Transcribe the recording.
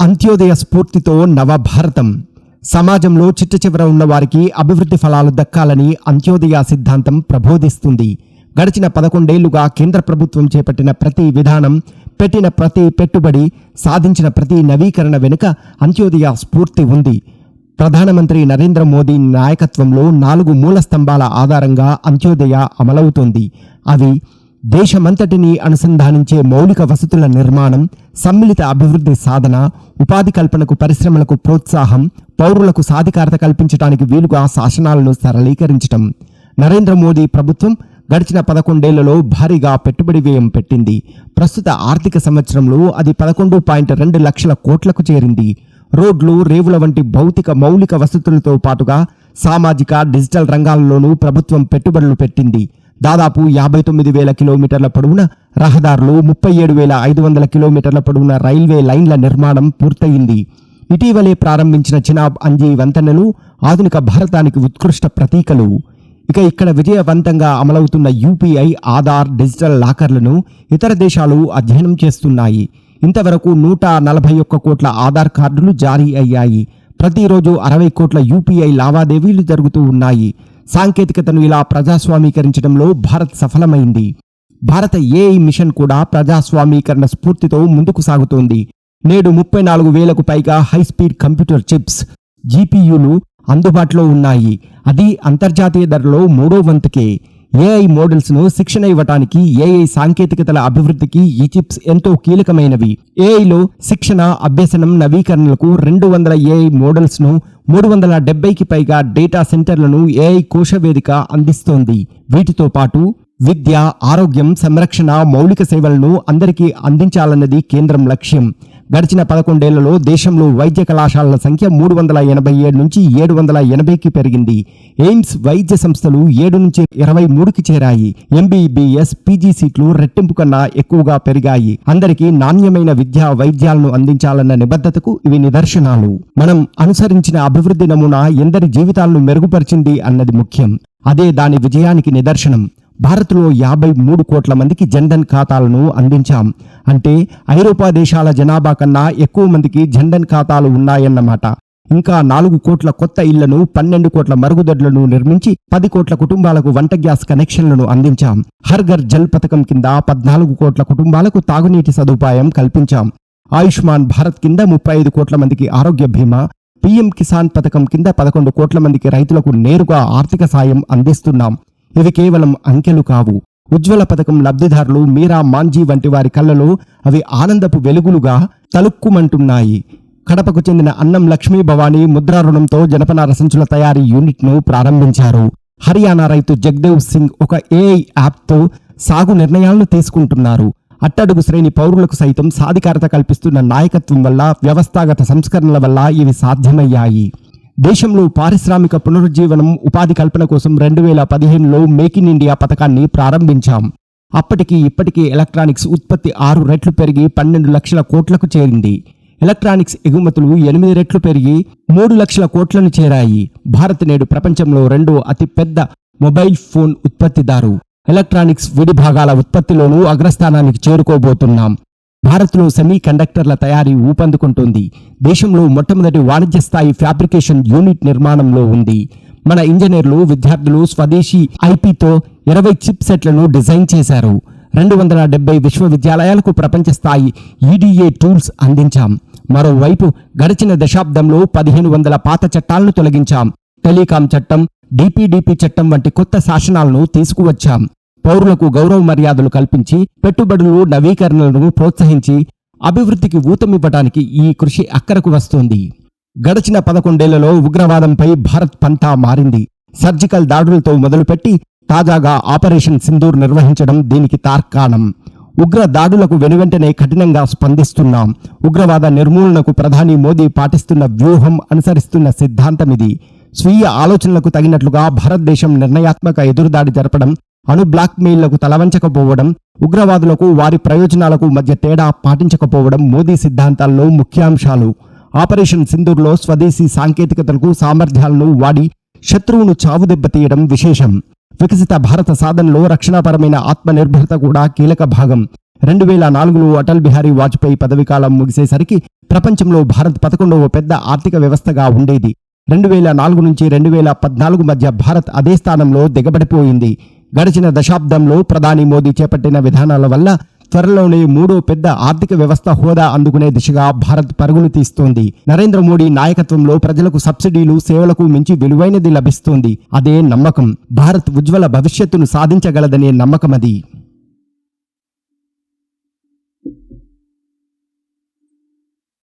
అంత్యోదయ స్ఫూర్తితో నవభారతం. సమాజంలో చిట్ట చివర ఉన్న వారికి అభివృద్ధి ఫలాలు దక్కాలని అంత్యోదయ సిద్ధాంతం ప్రబోధిస్తుంది. గడిచిన పదకొండేళ్ళుగా కేంద్ర ప్రభుత్వం చేపట్టిన ప్రతి విధానం పెట్టిన ప్రతి పెట్టుబడి సాధించిన ప్రతి నవీకరణ వెనుక అంత్యోదయ స్ఫూర్తి ఉంది. ప్రధానమంత్రి నరేంద్ర మోదీ నాయకత్వంలో నాలుగు మూల స్తంభాల ఆధారంగా అంత్యోదయ అమలవుతోంది. అవి దేశమంతటిని అనుసంధానించే మౌలిక వసతుల నిర్మాణం సమ్మిళిత అభివృద్ధి సాధన ఉపాధి కల్పనకు పరిశ్రమలకు ప్రోత్సాహం పౌరులకు సాధికారత కల్పించడానికి వీలుగా శాసనాలను సరళీకరించటం. నరేంద్ర మోదీ ప్రభుత్వం గడిచిన పదకొండేళ్ళలో భారీగా పెట్టుబడి వ్యయం పెట్టింది. ప్రస్తుత ఆర్థిక సంవత్సరంలో అది పదకొండు పాయింట్ రెండు లక్షల కోట్లకు చేరింది. రోడ్లు రేవుల వంటి భౌతిక మౌలిక వసతులతో పాటుగా సామాజిక డిజిటల్ రంగాల్లోనూ ప్రభుత్వం పెట్టుబడులు పెట్టింది. దాదాపు యాభై తొమ్మిది వేల కిలోమీటర్ల పొడవున రహదారులు ముప్పై ఏడు వేల ఐదు వందల కిలోమీటర్ల పొడవున రైల్వే లైన్ల నిర్మాణం పూర్తయింది. ఇటీవలే ప్రారంభించిన చినాబ్ అంజీ వంతెనలు ఆధునిక భారతానికి ఉత్కృష్ట ప్రతీకలు. ఇక ఇక్కడ విజయవంతంగా అమలవుతున్న యూపీఐ ఆధార్ డిజిటల్ లాకర్లను ఇతర దేశాలు అధ్యయనం చేస్తున్నాయి. ఇంతవరకు నూట నలభై ఒక్క కోట్ల ఆధార్ కార్డులు జారీ అయ్యాయి. ప్రతిరోజు అరవై కోట్ల యూపీఐ లావాదేవీలు జరుగుతూ ఉన్నాయి. సాంకేతికతను ఇలా ప్రజాస్వామీకరించడంలో భారత్ సఫలమైంది. భారత ఏఐ మిషన్ కూడా ప్రజాస్వామీకరణ స్ఫూర్తితో ముందుకు సాగుతోంది. నేడు ముప్పై నాలుగు వేలకు పైగా హైస్పీడ్ కంప్యూటర్ చిప్స్ జీపీయూలు అందుబాటులో ఉన్నాయి. అది అంతర్జాతీయ ధరలో మూడో వంతుకే. ఏఐ మోడల్స్ను శిక్షణ ఇవ్వటానికి ఏఐ సాంకేతికతల అభివృద్ధికి ఈ చిప్స్ ఎంతో కీలకమైనవి. ఏఐలో శిక్షణ అభ్యసనం నవీకరణలకు రెండు వందల ఏఐ మోడల్స్ను మూడు వందల డెబ్బైకి పైగా డేటా సెంటర్లను ఏఐ కోశ వేదిక అందిస్తోంది. వీటితో పాటు విద్య ఆరోగ్యం సంరక్షణ మౌలిక సేవలను అందరికీ అందించాలన్నది కేంద్రం లక్ష్యం. గడిచిన పదకొండేళ్ళలో దేశంలో వైద్య కళాశాలల సంఖ్య మూడు వందల ఎనభై ఏడు నుంచి ఏడు వందల ఎనభైకి పెరిగింది. ఎయిమ్స్ వైద్య సంస్థలు ఏడు నుంచి ఇరవై మూడుకి చేరాయి. ఎంబీబీఎస్ పీజీ సీట్లు రెట్టింపు కన్నా ఎక్కువగా పెరిగాయి. అందరికీ నాణ్యమైన విద్యా వైద్యాలను అందించాలన్న నిబద్ధతకు ఇవి నిదర్శనాలు. మనం అనుసరించిన అభివృద్ధి నమూనా ఎందరి జీవితాలను మెరుగుపరిచింది అన్నది ముఖ్యం. అదే దాని విజయానికి నిదర్శనం. భారత్లో యాభై మూడు కోట్ల మందికి జన్ధన్ ఖాతాలను అందించాం. అంటే ఐరోపా దేశాల జనాభా కన్నా ఎక్కువ మందికి జన్ధన్ ఖాతాలు ఉన్నాయన్నమాట. ఇంకా నాలుగు కోట్ల కొత్త ఇళ్ళను పన్నెండు కోట్ల మరుగుదొడ్లను నిర్మించి పది కోట్ల కుటుంబాలకు వంట గ్యాస్ కనెక్షన్లను అందించాం. హర్ ఘర్ జల్ పథకం కింద పద్నాలుగు కోట్ల కుటుంబాలకు తాగునీటి సదుపాయం కల్పించాం. ఆయుష్మాన్ భారత్ కింద ముప్పై ఐదు కోట్ల మందికి ఆరోగ్య బీమా పీఎం కిసాన్ పథకం కింద పదకొండు కోట్ల మందికి రైతులకు నేరుగా ఆర్థిక సాయం అందిస్తున్నాం. ఇవి కేవలం అంకెలు కావు. ఉజ్వల పథకం లబ్ధిదారులు మీరా మాంజీ వంటి వారి కళ్ళలో అవి ఆనందపు వెలుగులుగా తలుక్కుమంటున్నాయి. కడపకు చెందిన అన్నం లక్ష్మీ భవానీ ముద్రా రుణంతో జనపనార సంచుల తయారీ యూనిట్ను ప్రారంభించారు. హర్యానా రైతు జగ్దేవ్ సింగ్ ఒక ఏఐ యాప్తో సాగు నిర్ణయాలను తీసుకుంటున్నారు. అట్టడుగు శ్రేణి పౌరులకు సైతం సాధికారత కల్పిస్తున్న నాయకత్వం వల్ల వ్యవస్థాగత సంస్కరణల వల్ల ఇవి సాధ్యమయ్యాయి. దేశంలో పారిశ్రామిక పునరుజ్జీవనం ఉపాధి కల్పన కోసం రెండు వేల పదిహేనులో మేక్ ఇన్ ఇండియా పథకాన్ని ప్రారంభించాం. అప్పటికి ఇప్పటికీ ఎలక్ట్రానిక్స్ ఉత్పత్తి ఆరు రెట్లు పెరిగి పన్నెండు లక్షల కోట్లకు చేరింది. ఎలక్ట్రానిక్స్ ఎగుమతులు ఎనిమిది రెట్లు పెరిగి మూడు లక్షల కోట్లను చేరాయి. భారత్ నేడు ప్రపంచంలో రెండో అతిపెద్ద మొబైల్ ఫోన్ ఉత్పత్తిదారు. ఎలక్ట్రానిక్స్ విడి భాగాల ఉత్పత్తిలోనూ అగ్రస్థానానికి చేరుకోబోతున్నాం. భారత్లో సెమీ కండక్టర్ల తయారీ ఊపందుకుంటుంది. దేశంలో మొట్టమొదటి వాణిజ్య స్థాయి ఫ్యాబ్రికేషన్ యూనిట్ నిర్మాణంలో ఉంది. మన ఇంజనీర్లు విద్యార్థులు స్వదేశీ ఐపీతో ఇరవై చిప్ సెట్లను డిజైన్ చేశారు. రెండు వందల డెబ్బై విశ్వవిద్యాలయాలకు ప్రపంచ స్థాయి ఈడీఏ టూల్స్ అందించాం. మరోవైపు గడిచిన దశాబ్దంలో పదిహేను వందల పాత చట్టాలను తొలగించాం. టెలికాం చట్టం డిపిడిపి చట్టం వంటి కొత్త శాసనాలను తీసుకువచ్చాం. పౌరులకు గౌరవ మర్యాదలు కల్పించి పెట్టుబడులు నవీకరణలను ప్రోత్సహించి అభివృద్ధికి ఊతమివ్వడానికి ఈ కృషి అక్కరకు వస్తోంది. గడిచిన పదకొండేళ్ళలో ఉగ్రవాదంపై భారత్ పంతా మారింది. సర్జికల్ దాడులతో మొదలుపెట్టి తాజాగా ఆపరేషన్ సింధూర్ నిర్వహించడం దీనికి తార్కాణం. ఉగ్ర దాడులకు వెనువెంటనే కఠినంగా స్పందిస్తున్నాం. ఉగ్రవాద నిర్మూలనకు ప్రధాని మోదీ పాటిస్తున్న వ్యూహం అనుసరిస్తున్న సిద్ధాంతం ఇది. స్వీయ ఆలోచనలకు తగినట్లుగా భారతదేశం నిర్ణయాత్మక ఎదురుదాడి జరపడం అణు బ్లాక్మెయిల్లకు తలవంచకపోవడం ఉగ్రవాదులకు వారి ప్రయోజనాలకు మధ్య తేడా పాటించకపోవడం మోదీ సిద్ధాంతాల్లో ముఖ్యాంశాలు. ఆపరేషన్ సింధూర్లో స్వదేశీ సాంకేతికతలకు సామర్థ్యాలను వాడి శత్రువును చావు దెబ్బతీయడం విశేషం. వికసిత భారత సాధనలో రక్షణాపరమైన ఆత్మనిర్భరత కూడా కీలక భాగం. రెండు వేల నాలుగులో అటల్ బిహారీ వాజ్పేయి పదవీకాలం ముగిసేసరికి ప్రపంచంలో భారత్ పదకొండవ పెద్ద ఆర్థిక వ్యవస్థగా ఉండేది. రెండు వేల నాలుగు నుంచి రెండు వేల పద్నాలుగు మధ్య భారత్ అదే స్థానంలో దిగబడిపోయింది. గడిచిన దశాబ్దంలో ప్రధాని మోదీ చేపట్టిన విధానాల వల్ల త్వరలోనే మూడో పెద్ద ఆర్థిక వ్యవస్థ హోదా అందుకునే దిశగా భారత్ పరుగులు తీస్తోంది. నరేంద్ర మోడీ నాయకత్వంలో ప్రజలకు సబ్సిడీలు సేవలకు మించి విలువైనది లభిస్తోంది. అదే నమ్మకం. భారత్ ఉజ్వల భవిష్యత్తును సాధించగలదనే నమ్మకం అది